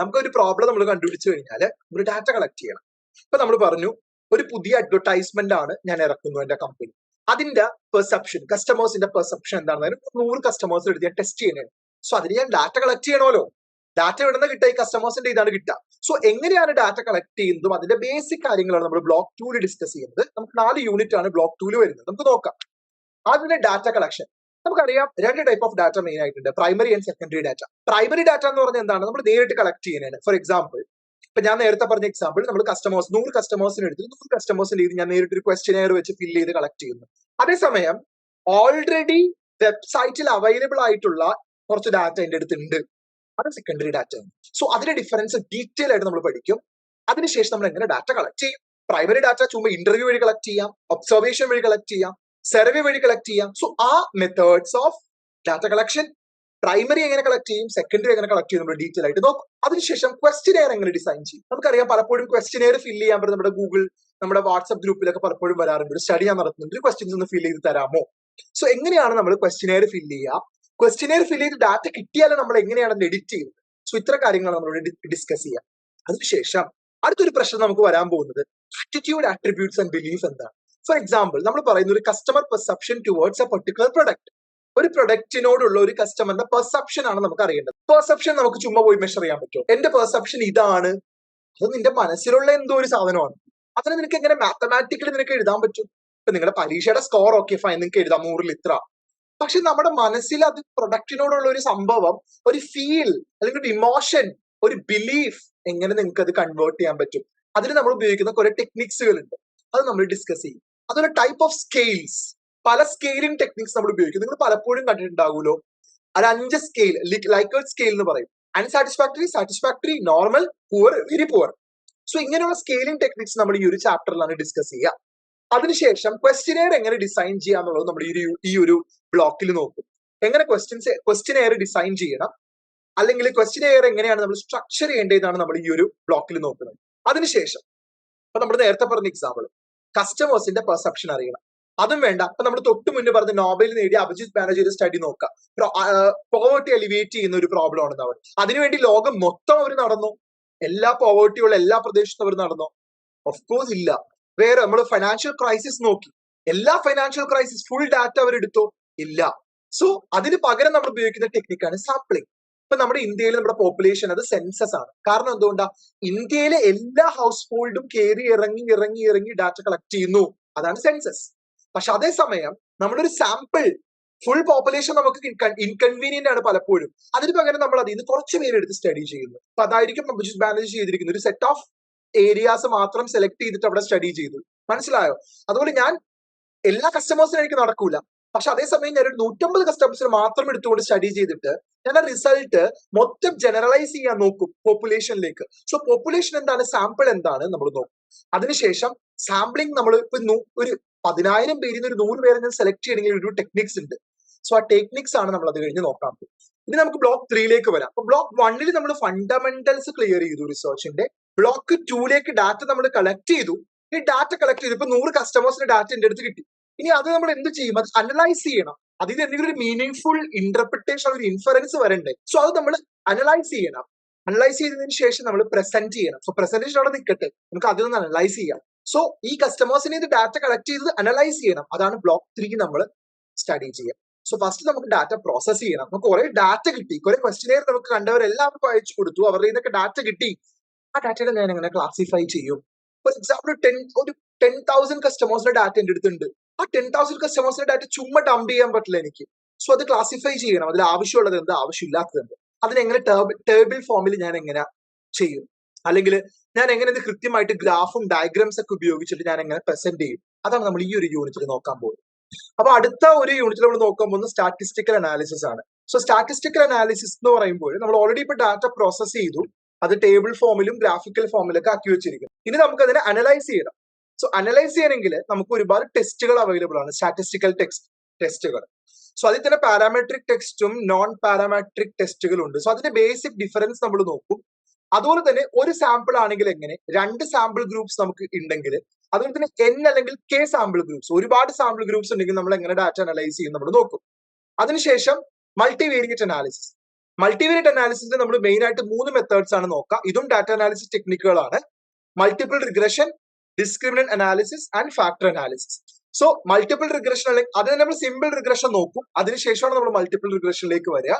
നമുക്കൊരു പ്രോബ്ലം നമ്മൾ കണ്ടുപിടിച്ചു കഴിഞ്ഞാൽ ഒരു ഡാറ്റ കളക്ട് ചെയ്യണം. ഇപ്പൊ നമ്മൾ പറഞ്ഞു ഒരു പുതിയ അഡ്വർടൈസ്മെന്റ് ആണ് ഞാൻ ഇറക്കുന്നു എന്റെ കമ്പനി അതിന്റെ പെർസെപ്ഷൻ കസ്റ്റമേഴ്സിന്റെ പെർസെപ്ഷൻ എന്താണെന്ന് നൂറ് കസ്റ്റമേഴ്സ് എടുത്ത് ഞാൻ ടെസ്റ്റ് ചെയ്യണേ സോ അതിന് ഞാൻ ഡാറ്റ കളക്ട് ചെയ്യണമല്ലോ. ഡാറ്റ എവിടെ കിട്ടുക? ഈ കസ്റ്റമേഴ്സിന്റെ ഇതാണ് കിട്ടുക. സോ എങ്ങനെയാണ് ഡാറ്റ കളക്ട് ചെയ്യുന്നതും അതിന്റെ ബേസിക് കാര്യങ്ങളാണ് നമ്മൾ ബ്ലോക്ക് ടൂൽ ഡിസ്കസ് ചെയ്യുന്നത്. നമുക്ക് നാല് യൂണിറ്റ് ആണ് ബ്ലോക്ക് ടൂൽ വരുന്നത്. നമുക്ക് നോക്കാം. ആദ്യം ഡാറ്റ കളക്ഷൻ നമുക്കറിയാം രണ്ട് ടൈപ്പ് ഓഫ് ഡാറ്റ മെയിൻ ആയിട്ടുണ്ട്. Primary and secondary data primary data എന്ന് പറഞ്ഞാൽ എന്താണ്? നമ്മൾ നേരിട്ട് കളക്ട് ചെയ്യുന്നതാണ്. ഫോർ എക്സാമ്പിൾ ഇപ്പൊ ഞാൻ നേരത്തെ പറഞ്ഞ എക്സാമ്പിൾ നമ്മൾ കസ്റ്റമേഴ്സ് നൂറ് കസ്റ്റമേഴ്സിന് എടുത്ത് നൂറ് കസ്റ്റമേഴ്സിന്റെ ഇത് ഞാൻ നേരിട്ട് ഒരു ക്വസ്റ്റ്യനെയർ വെച്ച് ഫില്ല് ചെയ്ത് കളക്ട് ചെയ്യുന്നു. അതേസമയം ഓൾറെഡി വെബ്സൈറ്റിൽ അവൈലബിൾ ആയിട്ടുള്ള കുറച്ച് ഡാറ്റ എന്റെ അടുത്ത് ഉണ്ട് അത് സെക്കൻഡറി ഡാറ്റ ആണ്. സോ അതിന്റെ ഡിഫറൻസ് ഡീറ്റെയിൽ ആയിട്ട് നമ്മൾ പഠിക്കും. അതിനുശേഷം നമ്മൾ എങ്ങനെ ഡാറ്റ കളക്ട് ചെയ്യും? പ്രൈമറി ഡാറ്റ ചുമ്മാ ഇന്റർവ്യൂ വഴി കളക്ട് ചെയ്യാം ഒബ്സർവേഷൻ വഴി കളക്ട് ചെയ്യാം സർവേ വഴി കളക്ട് ചെയ്യാം. സോ ആ methods of data collection primary എങ്ങനെ കളക്ട് ചെയ്യും സെക്കൻഡറി എങ്ങനെ കളക്ട് ചെയ്യും നമ്മൾ ഡീറ്റെയിൽ ആയിട്ട് നോക്കും. അതിനുശേഷം ക്വസ്റ്റിനെയർ എങ്ങനെ ഡിസൈൻ ചെയ്യും. നമുക്കറിയാം പലപ്പോഴും ക്വസ്റ്റിനെയർ ഫില്ല് ചെയ്യാൻ പറ്റും നമ്മുടെ ഗൂഗിൾ നമ്മുടെ വാട്സ്ആപ്പ് ഗ്രൂപ്പിലൊക്കെ പലപ്പോഴും വരാറുണ്ട്. ഒരു സ്റ്റഡി ഞാൻ നടത്തുന്നുണ്ട്. ക്വസ്റ്റ്യൻസ് ഒന്ന് ഫില്ല് ചെയ്ത് തരാമോ? സോ എങ്ങനെയാണ് നമ്മൾ ക്വസ്റ്റിനെയർ ഫില്ല് ചെയ്യുക? ക്വസ്റ്റിനെയർ ഫില്ല് ചെയ്ത് ഡാറ്റ കിട്ടിയാലും നമ്മൾ എങ്ങനെയാണ് അത് എഡിറ്റ് ചെയ്യുന്നത്? സോ ഇത്ര കാര്യങ്ങളാണ് നമ്മളോട് ഡിസ്കസ് ചെയ്യാം അതിനുശേഷം അടുത്തൊരു പ്രശ്നം നമുക്ക് വരാൻ പോകുന്നത് ആറ്റിറ്റ്യൂഡ് ആട്രിബ്യൂട്ട്സ് ആൻഡ് ബിലീഫ് എന്താണ്? ഫോർ എക്സാമ്പിൾ നമ്മൾ പറയുന്ന ഒരു customer perception towards a particular product ഒരു പ്രൊഡക്റ്റിനോടുള്ള ഒരു കസ്റ്റമറിന്റെ പെർസെപ്ഷൻ ആണ് നമുക്ക് അറിയേണ്ടത് പെർസെപ്ഷൻ നമുക്ക് ചുമ്മാ പോയി മെഷർ ചെയ്യാൻ പറ്റും എന്റെ പെർസെപ്ഷൻ ഇതാണ്. അത് നിന്റെ മനസ്സിലുള്ള എന്തോ ഒരു സാധനമാണ്. അതിനെ നിനക്ക് എങ്ങനെ മാത്തമാറ്റിക്കലി നിനക്ക് എഴുതാൻ പറ്റും? ഇപ്പൊ നിങ്ങളുടെ പരീക്ഷയുടെ സ്കോർ ഓക്കെ ഫൈൻ നിങ്ങൾക്ക് എഴുതാം. നൂറിൽ ഇത്ര. പക്ഷെ നമ്മുടെ മനസ്സിൽ അത് പ്രൊഡക്റ്റിനോടുള്ള ഒരു സംഭവം ഒരു ഫീൽ അല്ലെങ്കിൽ ഒരു ഇമോഷൻ ഒരു ബിലീഫ് എങ്ങനെ നിങ്ങൾക്ക് അത് കൺവേർട്ട് ചെയ്യാൻ പറ്റും? അതിന് നമ്മൾ ഉപയോഗിക്കുന്ന കുറെ ടെക്നിക്സുകൾ ഉണ്ട് അത് നമ്മൾ ഡിസ്കസ് ചെയ്യും. അതൊരു ടൈപ്പ് ഓഫ് സ്കെയിൽസ് പല സ്കെയിലിംഗ് ടെക്നിക്സ് നമ്മൾ ഉപയോഗിക്കും. നിങ്ങൾ പലപ്പോഴും കണ്ടിട്ടുണ്ടാകുമല്ലോ അത് അഞ്ച് സ്കെയിൽ ലൈക്കേർഡ് സ്കെയിൽ എന്ന് പറയും. Unsatisfactory satisfactory normal poor very poor so ഇങ്ങനെയുള്ള സ്കെയിലിംഗ് ടെക്നിക്സ് നമ്മൾ ഈ ഒരു ചാപ്റ്ററിലാണ് ഡിസ്കസ് ചെയ്യുക. അതിനുശേഷം ക്വസ്റ്റിനെയർ എങ്ങനെ ഡിസൈൻ ചെയ്യാന്നുള്ളത് നമ്മൾ ഈ ഈ ഒരു ബ്ലോക്കിൽ നോക്കും. എങ്ങനെ ക്വസ്റ്റ്യൻസ് ക്വസ്റ്റിനെയർ ഡിസൈൻ ചെയ്യണം? അല്ലെങ്കിൽ ക്വസ്റ്റിനെയർ എങ്ങനെയാണ് നമ്മൾ സ്ട്രക്ചർ ചെയ്യേണ്ടതെന്നാണ് നമ്മൾ ഈ ഒരു ബ്ലോക്കിൽ നോക്കുന്നത്. അതിനുശേഷം ഇപ്പൊ നമ്മൾ നേരത്തെ പറഞ്ഞ എക്സാമ്പിൾ കസ്റ്റമേഴ്സിന്റെ പെർസെപ്ഷൻ അറിയണം. അതും വേണ്ട. അപ്പൊ നമ്മൾ തൊട്ട് മുന്നേ പറഞ്ഞ നോബൽ നേടിയ അഭിജിത് ബാനർജിയുടെ സ്റ്റഡി നോക്കാം. പോവേർട്ടി എലിവേറ്റ് ചെയ്യുന്ന ഒരു പ്രോബ്ലം ആണെന്ന് അവിടെ. അതിനുവേണ്ടി ലോകം മൊത്തം അവർ നടന്നു. എല്ലാ പോവേർട്ടിയുള്ള എല്ലാ പ്രദേശത്തും അവർ നടന്നു. ഓഫ് കോഴ്സ് ഇല്ല. വേറെ നമ്മൾ ഫൈനാൻഷ്യൽ ക്രൈസിസ് നോക്കി. എല്ലാ ഫൈനാൻഷ്യൽ ക്രൈസിസ് ഫുൾ ഡാറ്റ അവർ എടുത്തു. ഇല്ല. സോ അതിന് പകരം നമ്മൾ ഉപയോഗിക്കുന്ന ടെക്നിക്കാണ് സാപ്ലിംഗ് ഇപ്പൊ നമ്മുടെ ഇന്ത്യയിൽ നമ്മുടെ പോപ്പുലേഷൻ അത് സെൻസസ് ആണ്. കാരണം എന്തുകൊണ്ടാ? ഇന്ത്യയിലെ എല്ലാ ഹൗസ് ഹോൾഡും കയറി ഇറങ്ങി ഇറങ്ങി ഇറങ്ങി ഡാറ്റ കളക്ട് ചെയ്യുന്നു. അതാണ് സെൻസസ് പക്ഷെ അതേസമയം ഒരു സാമ്പിൾ ഫുൾ പോപ്പുലേഷൻ നമുക്ക് ഇൻകൺവീനിയന്റ് ആണ് പലപ്പോഴും. അതിന് പകരം നമ്മൾ അതിൽ നിന്ന് കുറച്ച് പേര് എടുത്ത് സ്റ്റഡി ചെയ്യുന്നു. അപ്പൊ അതായിരിക്കും അഭിജിത് ബാനർജി ചെയ്തിരിക്കുന്നത്. ഒരു സെറ്റ് ഓഫ് ഏരിയാസ് മാത്രം സെലക്ട് ചെയ്തിട്ട് അവിടെ സ്റ്റഡി ചെയ്തു. മനസ്സിലായോ? അതുപോലെ ഞാൻ എല്ലാ കസ്റ്റമേഴ്സിനും എനിക്ക് നടക്കൂല. പക്ഷെ അതേസമയം ഞാൻ ഒരു നൂറ്റമ്പത് കസ്റ്റമേഴ്സിന് മാത്രം എടുത്തുകൊണ്ട് സ്റ്റഡി ചെയ്തിട്ട് ഞാൻ ആ റിസൾട്ട് മൊത്തം ജനറലൈസ് ചെയ്യാൻ നോക്കും പോപ്പുലേഷനിലേക്ക് സോ പോപ്പുലേഷൻ എന്താണ്? സാമ്പിൾ എന്താണ്? നമ്മൾ നോക്കും. അതിനുശേഷം സാമ്പിളിംഗ് നമ്മൾ ഇപ്പൊ ഒരു പതിനായിരം പേരിൽ നിന്ന് ഒരു നൂറ് പേരെ ഞാൻ സെലക്ട് ചെയ്യണമെങ്കിൽ ഒരു ടെക്നിക്സ് ഉണ്ട്. സോ ആ ടെക്നിക്സ് ആണ് നമ്മൾ അത് കഴിഞ്ഞ് നോക്കാൻ പോകും ഇനി നമുക്ക് ബ്ലോക്ക് ത്രീയിലേക്ക് വരാം. അപ്പൊ ബ്ലോക്ക് വണ്ണിൽ നമ്മൾ ഫണ്ടമെന്റൽസ് ക്ലിയർ ചെയ്തു റിസർച്ചിന്റെ ബ്ലോക്ക് ടൂലേക്ക് ഡാറ്റ നമ്മൾ കളക്ട് ചെയ്തു. ഈ ഡാറ്റ കളക്ട് ചെയ്തു. ഇപ്പൊ നൂറ് കസ്റ്റമേഴ്സിന്റെ ഡാറ്റ എന്റെ അടുത്ത് കിട്ടി. ഇനി അത് നമ്മൾ എന്ത് ചെയ്യും? അത് അനലൈസ് ചെയ്യണം. അതിൽ എന്തെങ്കിലും ഒരു മീനിങ് ഫുൾ ഇന്റർപ്രിട്ടേഷൻ ഒരു ഇൻഫറൻസ് വരണ്ടേ. സോ അത് നമ്മൾ അനലൈസ് ചെയ്യണം. അനലൈസ് ചെയ്തതിനു ശേഷം നമ്മൾ പ്രസന്റ് ചെയ്യണം. സോ പ്രസന്റേഷൻ അവിടെ നിൽക്കട്ടെ നമുക്ക് അതിൽ നിന്ന് അനലൈസ് ചെയ്യാം. സോ ഈ കസ്റ്റമേഴ്സിനെ ഇത് ഡാറ്റ കളക്ട് ചെയ്ത് അനലൈസ് ചെയ്യണം. അതാണ് ബ്ലോക്ക് ത്രീ നമ്മൾ സ്റ്റഡി ചെയ്യുക. സോ ഫസ്റ്റ് നമുക്ക് ഡാറ്റ പ്രോസസ് ചെയ്യണം. നമുക്ക് കുറെ ഡാറ്റ കിട്ടി. കുറെ ക്വസ്റ്റിനെയർ നമുക്ക് കണ്ടവരെല്ലാവർക്കും അയച്ചു കൊടുത്തു. അവരുടെ ഇതൊക്കെ ഡാറ്റ കിട്ടി. ആ ഡാറ്റയുടെ ഞാൻ എങ്ങനെ ക്ലാസിഫൈ ചെയ്യും? ഫോർ എക്സാമ്പിൾ ടെൻ ഒരു ടെൻ തൗസൻഡ് കസ്റ്റമേഴ്സിന്റെ ഡാറ്റ എന്റെ അടുത്തുണ്ട്. ആ ടെൻ തൗസൻഡ് കസ്റ്റമേഴ്സിന്റെ ഡാറ്റ ചുമ്മാ ഡംപ് ചെയ്യാൻ പറ്റില്ല എനിക്ക്. സോ അത് ക്ലാസിഫൈ ചെയ്യണം. അതിൽ ആവശ്യമുള്ളത് എന്ത്? ആവശ്യമില്ലാത്തത് എന്ത്? അതിനെങ്ങനെ ടേബിൾ ഫോമിൽ ഞാൻ എങ്ങനെ ചെയ്യും? അല്ലെങ്കിൽ ഞാൻ എങ്ങനെ ഇത് കൃത്യമായിട്ട് ഗ്രാഫും ഡയഗ്രാംസ് ഒക്കെ ഉപയോഗിച്ചിട്ട് ഞാൻ എങ്ങനെ പ്രസന്റ് ചെയ്യും? അതാണ് നമ്മൾ ഈ ഒരു യൂണിറ്റിൽ നോക്കാൻ പോകുന്നത്. അപ്പൊ അടുത്ത ഒരു യൂണിറ്റിൽ നമ്മൾ നോക്കാൻ പോകുന്നത് സ്റ്റാറ്റിസ്റ്റിക്കൽ അനാലിസിസ് ആണ്. സോ സ്റ്റാറ്റിസ്റ്റിക്കൽ അനാലിസിസ് എന്ന് പറയുമ്പോൾ നമ്മൾ ഓൾറെഡി ഇപ്പൊ ഡാറ്റ പ്രോസസ് ചെയ്തു. അത് ടേബിൾ ഫോമിലും ഗ്രാഫിക്കൽ ഫോമിലൊക്കെ ആക്കി വെച്ചിരിക്കുന്നു. ഇനി നമുക്ക് അതിനെ അനലൈസ് ചെയ്യണം. സോ അനലൈസ് ചെയ്യണമെങ്കിൽ നമുക്ക് ഒരുപാട് ടെസ്റ്റുകൾ അവൈലബിൾ ആണ്. സ്റ്റാറ്റിസ്റ്റിക്കൽ ടെക്സ്റ്റ് ടെസ്റ്റുകൾ സോ അതിൽ തന്നെ പാരാമെട്രിക് ടെക്സ്റ്റും നോൺ പാരാമെട്രിക് ടെസ്റ്റുകളുണ്ട് സോ അതിന്റെ ബേസിക് ഡിഫറൻസ് നമ്മൾ നോക്കും. അതുപോലെ തന്നെ ഒരു സാമ്പിൾ ആണെങ്കിൽ എങ്ങനെ? രണ്ട് സാമ്പിൾ ഗ്രൂപ്പ്സ് നമുക്ക് ഉണ്ടെങ്കിൽ അതുപോലെ തന്നെ എൻ അല്ലെങ്കിൽ കെ സാമ്പിൾ ഗ്രൂപ്പ്സ് ഒരുപാട് സാമ്പിൾ ഗ്രൂപ്പ്സ് ഉണ്ടെങ്കിൽ നമ്മൾ എങ്ങനെ ഡാറ്റ അനലൈസ് ചെയ്യും നമ്മൾ നോക്കും. അതിനുശേഷം മൾട്ടിവേരിയറ്റ് അനാലിസിസ് മൾട്ടിവേരിയറ്റ് അനാലിസിസ് നമ്മൾ മെയിൻ ആയിട്ട് മൂന്ന് മെത്തേഡ്സ് ആണ് നോക്കുക. ഇതും data analysis ടെക്നിക്കുകളാണ് multiple regression discriminant analysis and factor analysis so multiple regression അല്ലെങ്കിൽ അതിന് നമ്മൾ സിമ്പിൾ റിഗ്രഷൻ നോക്കും. അതിനുശേഷമാണ് നമ്മൾ മൾട്ടിപ്പിൾ റിഗ്രഷനിലേക്ക് വരിക.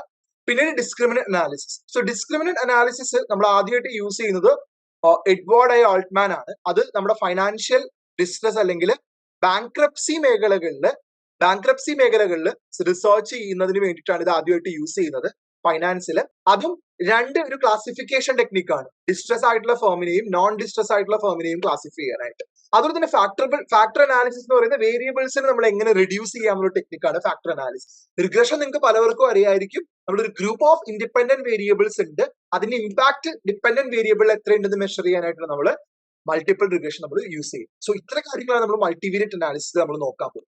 പിന്നീട് discriminant analysis so discriminant analysis നമ്മൾ ആദ്യമായിട്ട് യൂസ് ചെയ്യുന്നത് എഡ്വാർഡ് ഐ ആൾട്ട്മാൻ ആണ്. അത് നമ്മുടെ ഫൈനാൻഷ്യൽ ഡിസ്ട്രസ് അല്ലെങ്കിൽ ബാങ്ക്രപ്സി മേഖലകളിൽ ബാങ്ക്രപ്സി മേഖലകളിൽ റിസർച്ച് ചെയ്യുന്നതിന് വേണ്ടിയിട്ടാണ് ഇത് ആദ്യമായിട്ട് യൂസ് ചെയ്യുന്നത് ഫൈനാൻസിൽ അതും രണ്ട് ഒരു ക്ലാസിഫിക്കേഷൻ ടെക്നിക്കാണ് ഡിസ്ട്രസ് ആയിട്ടുള്ള ഫേമിനെയും നോൺ ഡിസ്ട്രസ് ആയിട്ടുള്ള ഫേമിനെയും ക്ലാസിഫൈ ചെയ്യാനായിട്ട്. അതുപോലെ തന്നെ ഫാക്ടറബിൾ ഫാക്ടർ അനാലിസിസ് എന്ന് പറയുന്നത് വേരിയബിൾസിനെ നമ്മൾ എങ്ങനെ റിഡ്യൂസ് ചെയ്യാനുള്ള ടെക്നിക്കാണ് ഫാക്ടർ അനാലിസിസ് റിഗ്രഷൻ നിങ്ങൾക്ക് പലവർക്കും അറിയായിരിക്കും. നമ്മളൊരു ഗ്രൂപ്പ് ഓഫ് ഇൻഡിപെൻഡന്റ് വേരിയബിൾസ് ഉണ്ട്. അതിന്റെ ഇമ്പാക്ട് ഡിപെൻഡന്റ് വേരിയബിൾ എത്രയുണ്ടെന്ന് മെഷർ ചെയ്യാനായിട്ട് നമ്മൾ മൾട്ടിപ്പിൾ റിഗ്രഷൻ നമ്മൾ യൂസ് ചെയ്യും സോ ഇത്ര കാര്യങ്ങളാണ് നമ്മൾ മൾട്ടിവേരിയറ്റ് അനാലിസിസ് നമ്മൾ നോക്കാൻ പോകും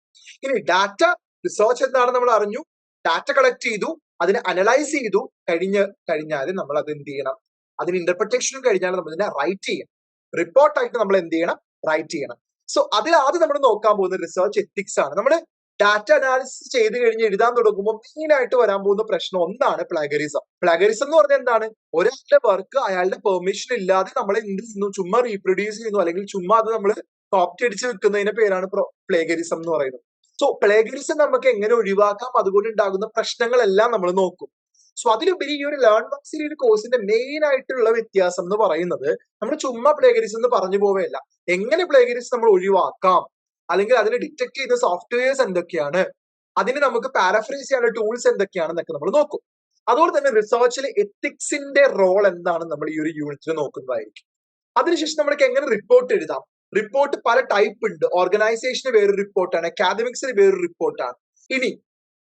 ഇനി ഡാറ്റ റിസർച്ച് എന്താണ് നമ്മൾ അറിഞ്ഞു. ഡാറ്റ കളക്ട് ചെയ്തു. അതിനെ അനലൈസ് ചെയ്തു. കഴിഞ്ഞ് കഴിഞ്ഞാൽ നമ്മൾ അത് എന്ത് ചെയ്യണം? അതിന് ഇന്റർപ്രിട്ടേഷനും കഴിഞ്ഞാൽ നമ്മൾ ഇതിനെ റൈറ്റ് ചെയ്യണം. റിപ്പോർട്ടായിട്ട് നമ്മൾ എന്ത് ചെയ്യണം? റൈറ്റ് ചെയ്യണം. സോ അതിൽ ആദ്യം നമ്മൾ നോക്കാൻ പോകുന്ന റിസർച്ച് എത്തിക്സ് ആണ്. നമ്മൾ ഡാറ്റ അനാലിസിസ് ചെയ്ത് കഴിഞ്ഞ് എഴുതാൻ തുടങ്ങുമ്പോൾ മെയിൻ ആയിട്ട് വരാൻ പോകുന്ന പ്രശ്നം ഒന്നാണ് പ്ലാഗറിസം പ്ലാഗറിസം എന്ന് പറഞ്ഞാൽ എന്താണ്? ഒരാളുടെ വർക്ക് അയാളുടെ പെർമിഷൻ ഇല്ലാതെ നമ്മൾ എന്ത് ചെയ്യുന്നു? ചുമ്മാ റീപ്രൊഡ്യൂസ് ചെയ്യുന്നു. അല്ലെങ്കിൽ ചുമ്മാ അത് നമ്മൾ കോപ്പി അടിച്ച് വെക്കുന്നതിന്റെ പേരാണ് പ്ലേഗറിസം എന്ന് പറയുന്നത്. സോ പ്ലേഗറിസം നമുക്ക് എങ്ങനെ ഒഴിവാക്കാം? അതുകൊണ്ട് ഉണ്ടാകുന്ന പ്രശ്നങ്ങളെല്ലാം നമ്മൾ നോക്കും. സോ അതിലുപരി ഈ ഒരു ലേൺ വക്സിൽ ഒരു കോഴ്സിന്റെ മെയിൻ ആയിട്ടുള്ള വ്യത്യാസം എന്ന് പറയുന്നത് നമ്മൾ ചുമ്മാ പ്ലേഗരിസ് എന്ന് പറഞ്ഞു പോവുകയല്ല എങ്ങനെ പ്ലേഗരിസ് നമ്മൾ ഒഴിവാക്കാം? അല്ലെങ്കിൽ അതിനെ ഡിറ്റക്ട് ചെയ്യുന്ന സോഫ്റ്റ്വെയർസ് എന്തൊക്കെയാണ്? അതിന് നമുക്ക് പാരഫ്രൈസ് ചെയ്യാനുള്ള ടൂൾസ് എന്തൊക്കെയാണെന്നൊക്കെ നമ്മൾ നോക്കും. അതുപോലെ തന്നെ റിസർച്ചിൽ എത്തിക്സിന്റെ റോൾ എന്താണ് നമ്മൾ ഈ ഒരു യൂണിറ്റിൽ നോക്കുന്നതായിരിക്കും. അതിനുശേഷം നമ്മൾക്ക് എങ്ങനെ റിപ്പോർട്ട് എഴുതാം? റിപ്പോർട്ട് പല ടൈപ്പ് ഉണ്ട്. ഓർഗനൈസേഷന് വേറൊരു റിപ്പോർട്ടാണ് അക്കാദമിക്സിന് വേറൊരു റിപ്പോർട്ടാണ് ഇനി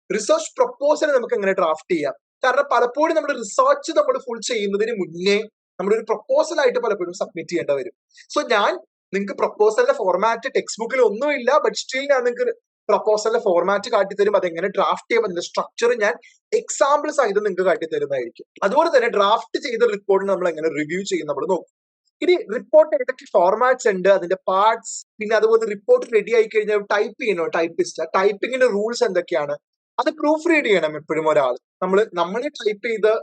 റിസർച്ച് പ്രപ്പോസൽ നമുക്ക് എങ്ങനെ ഡ്രാഫ്റ്റ് ചെയ്യാം? കാരണം പലപ്പോഴും നമ്മൾ റിസർച്ച് നമ്മൾ ഫുൾ ചെയ്യുന്നതിന് മുന്നേ നമ്മൾ ഒരു പ്രപ്പോസൽ ആയിട്ട് പലപ്പോഴും സബ്മിറ്റ് ചെയ്യേണ്ടി വരും. സോ ഞാൻ നിങ്ങൾക്ക് പ്രപ്പോസലിന്റെ ഫോർമാറ്റ് ടെക്സ്റ്റ് ബുക്കിൽ ഒന്നുമില്ല ബട്ട് സ്റ്റിൽ ഞാൻ നിങ്ങൾക്ക് പ്രപ്പോസലിന്റെ ഫോർമാറ്റ് കാട്ടിത്തരും. അതെങ്ങനെ ഡ്രാഫ്റ്റ് ചെയ്യാം അതിന്റെ സ്ട്രക്ചർ ഞാൻ എക്സാമ്പിൾസ് സഹിതം നിങ്ങൾക്ക് കാട്ടിത്തരുന്നതായിരിക്കും. അതുപോലെ തന്നെ ഡ്രാഫ്റ്റ് ചെയ്ത റിപ്പോർട്ട് നമ്മൾ എങ്ങനെ റിവ്യൂ ചെയ്യും നമ്മൾ നോക്കും. ഇനി റിപ്പോർട്ട് ഏതൊക്കെ ഫോർമാറ്റ്സ് ഉണ്ട് അതിന്റെ പാർട്സ് പിന്നെ അതുപോലെ റിപ്പോർട്ട് റെഡി ആയി കഴിഞ്ഞാൽ ടൈപ്പ് ചെയ്യണോ ടൈപ്പിസ്റ്റ് ടൈപ്പിംഗിന്റെ റൂൾസ് എന്തൊക്കെയാണ്? അത് പ്രൂഫ് റീഡ് ചെയ്യണം എപ്പോഴും ഒരാൾ. നമ്മൾ നമ്മൾ ടൈപ്പ് ചെയ്ത്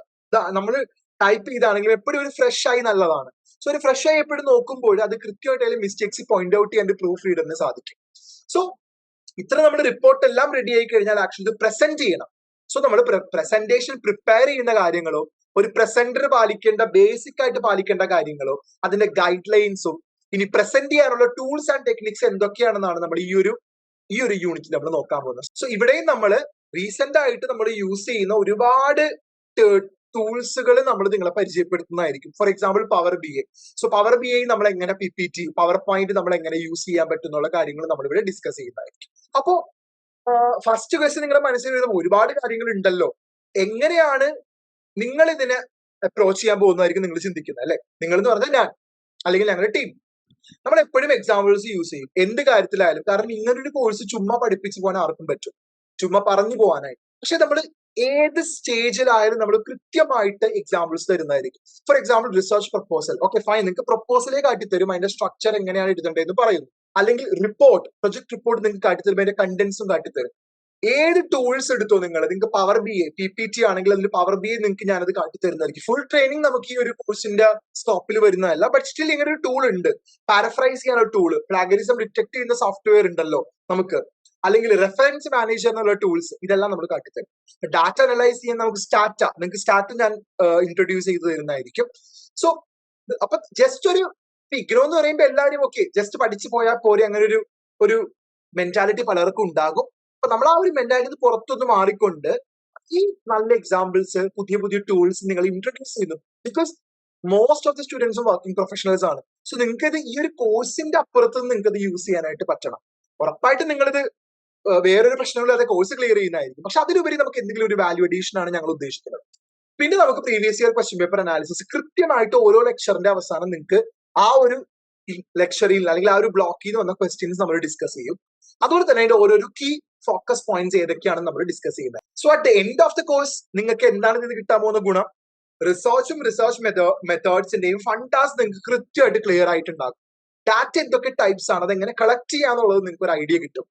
നമ്മൾ ടൈപ്പ് ചെയ്താണെങ്കിലും എപ്പോഴും ഒരു ഫ്രഷ് ആയി നല്ലതാണ്. സോ ഒരു ഫ്രഷ് ആയി എപ്പോഴും നോക്കുമ്പോൾ അത് കൃത്യമായിട്ട് അതിൽ മിസ്റ്റേക്സ് പോയിന്റ് ഔട്ട് ചെയ്യാൻ പ്രൂഫ് റീഡറിന് സാധിക്കും. സോ ഇത്ര നമ്മൾ റിപ്പോർട്ട് എല്ലാം റെഡി ആയി കഴിഞ്ഞാൽ ആക്ച്വലി പ്രസന്റ് ചെയ്യണം. സോ നമ്മൾ പ്രസന്റേഷൻ പ്രിപ്പയർ ചെയ്യുന്ന കാര്യങ്ങളോ ഒരു പ്രസന്റർ പാലിക്കേണ്ട ബേസിക് ആയിട്ട് പാലിക്കേണ്ട കാര്യങ്ങളോ അതിന്റെ ഗൈഡ് ലൈൻസും ഇനി പ്രസന്റ് ചെയ്യാനുള്ള ടൂൾസ് ആൻഡ് ടെക്നിക്സ് എന്തൊക്കെയാണെന്നാണ് നമ്മൾ ഈ ഒരു ഈ ഒരു യൂണിറ്റിൽ നമ്മൾ നോക്കാൻ പോകുന്നത്. സോ ഇവിടെയും നമ്മൾ റീസെന്റ് ആയിട്ട് നമ്മൾ യൂസ് ചെയ്യുന്ന ഒരുപാട് ടൂൾസുകൾ നമ്മൾ നിങ്ങളെ പരിചയപ്പെടുത്തുന്നതായിരിക്കും. For example power B A so power B I നമ്മൾ എങ്ങനെ P P T power point നമ്മൾ എങ്ങനെ യൂസ് ചെയ്യാൻ പറ്റുന്നുള്ള കാര്യങ്ങൾ നമ്മൾ ഇവിടെ ഡിസ്കസ് ചെയ്യുന്നതായിരിക്കും. അപ്പോ ഫസ്റ്റ് ക്വസ്റ്റ്യൻ നിങ്ങളുടെ മനസ്സിൽ വരുന്ന ഒരുപാട് കാര്യങ്ങൾ ഉണ്ടല്ലോ എങ്ങനെയാണ് നിങ്ങൾ ഇതിനെ അപ്രോച്ച് ചെയ്യാൻ പോകുന്നതായിരിക്കും നിങ്ങൾ ചിന്തിക്കുന്നത് അല്ലെ? നിങ്ങൾ എന്ന് പറഞ്ഞാൽ ഞാൻ അല്ലെങ്കിൽ ഞങ്ങളുടെ ടീം നമ്മൾ എപ്പോഴും എക്സാമ്പിൾസ് യൂസ് ചെയ്യും. എന്ത് കാര്യത്തിലായാലും. കാരണം ഇങ്ങനൊരു കോഴ്സ് ചുമ്മാ പഠിപ്പിച്ചു പോകാൻ ആർക്കും പറ്റും. ചുമ്മാ പറഞ്ഞു പോകാനായി പക്ഷെ നമ്മൾ ഏത് സ്റ്റേജിലായാലും നമ്മൾ കൃത്യമായിട്ട് എക്സാമ്പിൾസ് തരുന്നതായിരിക്കും. For example research proposal okay fine നിങ്ങൾക്ക് പ്രപ്പോസലേ കാട്ടി തരും അതിന്റെ സ്ട്രക്ചർ എങ്ങനെയാണ് എഴുതേണ്ടതെന്ന് പറയുന്നു. അല്ലെങ്കിൽ റിപ്പോർട്ട് പ്രൊജക്ട് റിപ്പോർട്ട് നിങ്ങൾക്ക് കാട്ടിത്തരും. അതിന്റെ കണ്ടന്റ്സും കാട്ടിത്തരും. ഏത് ടൂൾസ് എടുത്തോ നിങ്ങൾ നിങ്ങൾക്ക് power B A P P T ആണെങ്കിൽ അതിൽ പവർ ബി എ നിങ്ങൾക്ക് ഞാനത് കാട്ടിത്തരുന്നതായിരിക്കും. ഫുൾ ട്രെയിനിങ് നമുക്ക് ഈ ഒരു കോഴ്സിന്റെ സ്കോപ്പിൽ വരുന്നതല്ല. ബട്ട് സ്റ്റിൽ ഇങ്ങനെ ഒരു ടൂൾ ഉണ്ട്. പാരഫ്രൈസ് ചെയ്യാൻ ഒരു ടൂൾ പ്ലാഗരിസം ഡിറ്റക്ട് ചെയ്യുന്ന സോഫ്റ്റ്വെയർ ഉണ്ടല്ലോ നമുക്ക്. അല്ലെങ്കിൽ റെഫറൻസ് മാനേജർ എന്നുള്ള ടൂൾസ് ഇതെല്ലാം നമ്മൾ കാട്ടിത്തരും ഡാറ്റ അനലൈസ് ചെയ്യാൻ നമുക്ക് സ്റ്റാറ്റ നിങ്ങൾക്ക് സ്റ്റാറ്റ ഞാൻ ഇൻട്രൊഡ്യൂസ് ചെയ്ത് തരുന്നതായിരിക്കും. സോ അപ്പൊ ജസ്റ്റ് ഒരു ഇഗ്രോ എന്ന് പറയുമ്പോൾ എല്ലാവരും ഓക്കെ ജസ്റ്റ് പഠിച്ചു പോയാൽ പോരെ അങ്ങനെ ഒരു ഒരു മെന്റാലിറ്റി പലർക്കും ഉണ്ടാകും. അപ്പൊ നമ്മൾ ആ ഒരു മെന്റാലിറ്റി പുറത്തൊന്ന് മാറിക്കൊണ്ട് ഈ നല്ല എക്സാമ്പിൾസ് പുതിയ പുതിയ ടൂൾസ് നിങ്ങൾ ഇൻട്രൊഡ്യൂസ് ചെയ്യുന്നു. ബിക്കോസ് മോസ്റ്റ് ഓഫ് ദി സ്റ്റുഡൻസും വർക്കിംഗ് പ്രൊഫഷണൽസ് ആണ്. സോ നിങ്ങൾക്ക് ഇത് ഈ ഒരു കോഴ്സിന്റെ അപ്പുറത്ത് നിങ്ങൾക്ക് ഇത് യൂസ് ചെയ്യാനായിട്ട് പറ്റണം. ഉറപ്പായിട്ടും നിങ്ങളിത് വേറൊരു പ്രശ്നമില്ലാതെ കോഴ്സ് ക്ലിയർ ചെയ്യുന്നതായിരിക്കും. പക്ഷെ അതിലുപരി നമുക്ക് എന്തെങ്കിലും ഒരു വാല്യൂ അഡീഷൻ ആണ് ഞങ്ങൾ ഉദ്ദേശിക്കുന്നത്. പിന്നെ നമുക്ക് previous year question paper analysis കൃത്യമായിട്ട് ഓരോ ലെക്ചറിന്റെ അവസാനം നിങ്ങൾക്ക് ആ ഒരു ലെക്ചറിൽ അല്ലെങ്കിൽ ആ ഒരു ബ്ലോക്കിൽ നിന്ന് വന്ന ക്വസ്റ്റ്യൻസ് നമ്മൾ ഡിസ്കസ് ചെയ്യും. അതുപോലെ തന്നെ അതിന്റെ ഓരോരോ കീ ഫോക്കസ് പോയിന്റ്സ് ഏതൊക്കെയാണ് നമ്മൾ ഡിസ്കസ് ചെയ്യുന്നത്. So at end of the course നിങ്ങൾക്ക് എന്താണ് ഇതിന് കിട്ടാൻ പോകുന്ന ഗുണം? റിസർച്ചും റിസർച്ച് മെത്തേഡ്സിന്റെയും ഫണ്ടാസ് നിങ്ങൾക്ക് കൃത്യമായിട്ട് ക്ലിയർ ആയിട്ടുണ്ടാകും. ഡാറ്റ എന്തൊക്കെ ടൈപ്സ് ആണ് അതെങ്ങനെ കളക്ട് ചെയ്യാന്നുള്ളത് നിങ്ങൾക്ക് ഒരു ഐഡിയ കിട്ടും.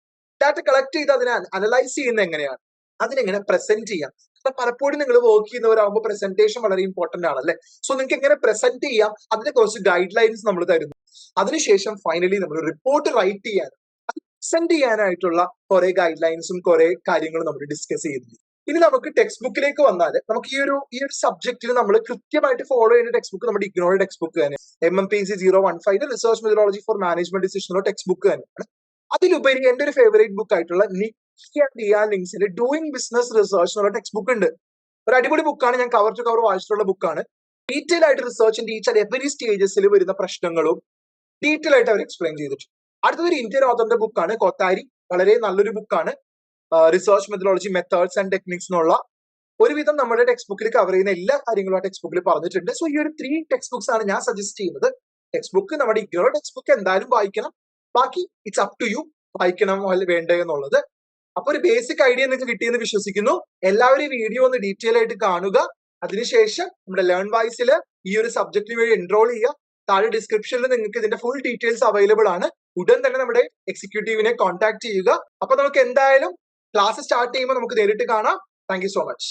ഡാറ്റ കളക്ട് ചെയ്ത് അതിനെ അനലൈസ് ചെയ്യുന്നത് എങ്ങനെയാണ്? അതിനെങ്ങനെ പ്രസന്റ് ചെയ്യാം? പലപ്പോഴും നിങ്ങൾ വർക്ക് ചെയ്യുന്നവരാകുമ്പോൾ പ്രസന്റേഷൻ വളരെ ഇമ്പോർട്ടന്റ് ആണ് ആണല്ലേ സോ നിങ്ങൾക്ക് എങ്ങനെ പ്രസന്റ് ചെയ്യാം? അതിനെ കുറച്ച് ഗൈഡ് ലൈൻസ് നമ്മൾ തരുന്നു. അതിനുശേഷം ഫൈനലി നമ്മൾ റിപ്പോർട്ട് റൈറ്റ് ചെയ്യാൻ അത് പ്രസന്റ് ചെയ്യാനായിട്ടുള്ള കുറെ ഗൈഡ് ലൈൻസും കുറെ കാര്യങ്ങളും നമ്മൾ ഡിസ്കസ് ചെയ്യുന്നു. ഇനി നമുക്ക് ടെക്സ്റ്റ് ബുക്കിലേക്ക് വന്നാൽ നമുക്ക് ഈ ഒരു ഈ ഒരു സബ്ജക്റ്റിൽ നമ്മൾ കൃത്യമായിട്ട് ഫോളോ ചെയ്യുന്ന ടെക്സ്റ്റ് ബുക്ക് നമ്മുടെ ഇഗ്നോയുടെ ടെക്സ്റ്റ് ബുക്ക് തന്നെ M M P C zero one five research methodology for management ഡിസിഷനുള്ള text book തന്നെയാണ്. അതിലുപരി എന്റെ ഒരു ഫേവറേറ്റ് ബുക്ക് ആയിട്ടുള്ള നിക്കി ആൻഡ് ഡിയാൻ ലിങ്സിന്റെ ഡൂയിങ് ബിസിനസ് റിസർച്ച് എന്നുള്ള ടെക്സ്റ്റ് ബുക്ക് ഉണ്ട്. ഒരു അടിപൊളി ബുക്കാണ് ഞാൻ കവർ ടു കവർ വായിച്ചിട്ടുള്ള ബുക്കാണ് ഡീറ്റെയിൽ ആയിട്ട് റിസർച്ചിന്റെ ഈച്ച് ആൻഡ് എവറി സ്റ്റേജസിൽ വരുന്ന പ്രശ്നങ്ങളും ഡീറ്റെയിൽ ആയിട്ട് അവർ എക്സ്പ്ലെയിൻ ചെയ്തിട്ടുണ്ട്. അടുത്തത് ഒരു ഇന്ത്യൻ ഓഥറിന്റെ ബുക്കാണ് കൊത്താരി വളരെ നല്ലൊരു ബുക്കാണ് research methodology methods and techniques എന്നുള്ള ഒരുവിധം നമ്മുടെ ടെക്സ്റ്റ് ബുക്കിൽ കവർ ചെയ്യുന്ന എല്ലാ കാര്യങ്ങളും ആ ടെക്സ്റ്റ് ബുക്കിൽ പറഞ്ഞിട്ടുണ്ട്. സോ ഈ ഒരു ത്രീ ടെക്സ്റ്റ് ബുക്സ് ആണ് ഞാൻ സജസ്റ്റ് ചെയ്യുന്നത്. ടെക്സ്റ്റ് ബുക്ക് നമ്മുടെ ഇഗ്നോ ടെക്സ്റ്റ് ബുക്ക് എന്തായാലും വായിക്കണം. ബാക്കി ഇറ്റ്സ് അപ് ടു യു വായിക്കണം വേണ്ടേ എന്നുള്ളത്. അപ്പൊ ഒരു ബേസിക് ഐഡിയ നിങ്ങൾക്ക് കിട്ടിയെന്ന് വിശ്വസിക്കുന്നു. എല്ലാവരും വീഡിയോ ഒന്ന് ഡീറ്റെയിൽ ആയിട്ട് കാണുക. അതിനുശേഷം നമ്മുടെ ലേൺ വൈസിൽ ഈ ഒരു സബ്ജക്റ്റിന് വേണ്ടി എൻറോൾ ചെയ്യുക. താഴെ ഡിസ്ക്രിപ്ഷനിൽ നിങ്ങൾക്ക് ഇതിന്റെ ഫുൾ ഡീറ്റെയിൽസ് അവൈലബിൾ ആണ്. ഉടൻ തന്നെ നമ്മുടെ എക്സിക്യൂട്ടീവിനെ കോൺടാക്ട് ചെയ്യുക. അപ്പൊ നമുക്ക് എന്തായാലും ക്ലാസ് സ്റ്റാർട്ട് ചെയ്യുമ്പോൾ നമുക്ക് നേരിട്ട് കാണാം. Thank so much